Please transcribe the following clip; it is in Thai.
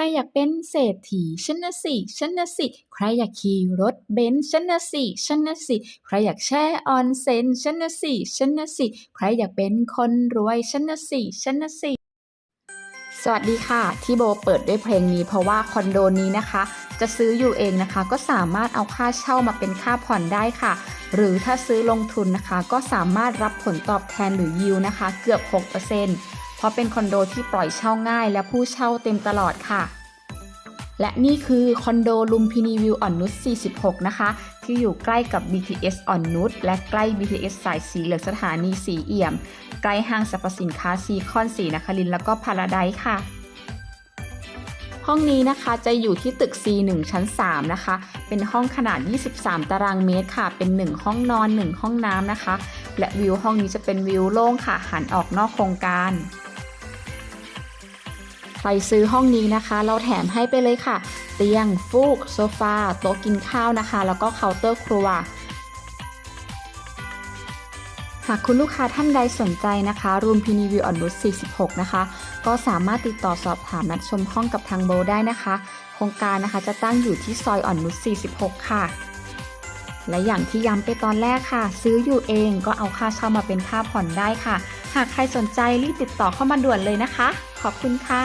รอยากเป็นเศรษฐีฉันนะสิฉันนะสิ ใครอยากขี่รถเบนซ์ฉันนะสิฉันนะสิ ใครอยากแช่ออนเซ็นฉันนะสิฉันนะสิ ใครอยากเป็นคนรวยฉันนะสิฉันนะสิ สวัสดีค่ะ ที่โบเปิดด้วยเพลงนี้เพราะว่าคอนโดนี้นะคะ จะซื้ออยู่เองนะคะ ก็สามารถเอาค่าเช่ามาเป็นค่าผ่อนได้ค่ะ หรือถ้าซื้อลงทุนนะคะ ก็สามารถรับผลตอบแทนหรือยิวนะคะ เกือบ 6%เเพราะเป็นคอนโดที่ปล่อยเช่าง่ายและผู้เช่าเต็มตลอดค่ะ และนี่คือคอนโดลุมพินีวิวอ่อนนุช 46 นะคะ ที่อยู่ใกล้กับ BTS อ่อนนุชและใกล้ BTS สายสีเหลืองสถานีสีเอี่ยม ใกล้ห้างสรรพสินค้าซีคอนสีนครินแล้วก็พาราไดค่ะห้องนี้นะคะจะอยู่ที่ตึก C1 ชั้น 3 นะคะ เป็นห้องขนาด 23 ตารางเมตรค่ะ เป็น 1 ห้องนอน 1 ห้องน้ำนะคะ และวิวห้องนี้จะเป็นวิวโล่งค่ะ หันออกนอกโครงการ ใครซื้อห้องนี้นะคะ เราแถมให้ไปเลยค่ะ เตียงฟูก โซฟา โต๊ะกินข้าวนะคะ แล้วก็เคาน์เตอร์ครัว หากคุณลูกค้าท่านใดสนใจนะคะรูมพินีวิวออนนุช46 นะคะ ก็สามารถติดต่อสอบถามนัดชมห้องกับทางโบได้นะคะ โครงการนะคะจะตั้งอยู่ที่ซอยอ่อนนุช46 ค่ะและอย่างที่ย้ำไปตอนแรกค่ะ ซื้ออยู่เองก็เอาค่าเช่ามาเป็นค่าผ่อนได้ค่ะ หากใครสนใจรีบติดต่อเข้ามาด่วนเลยนะคะ ขอบคุณค่ะ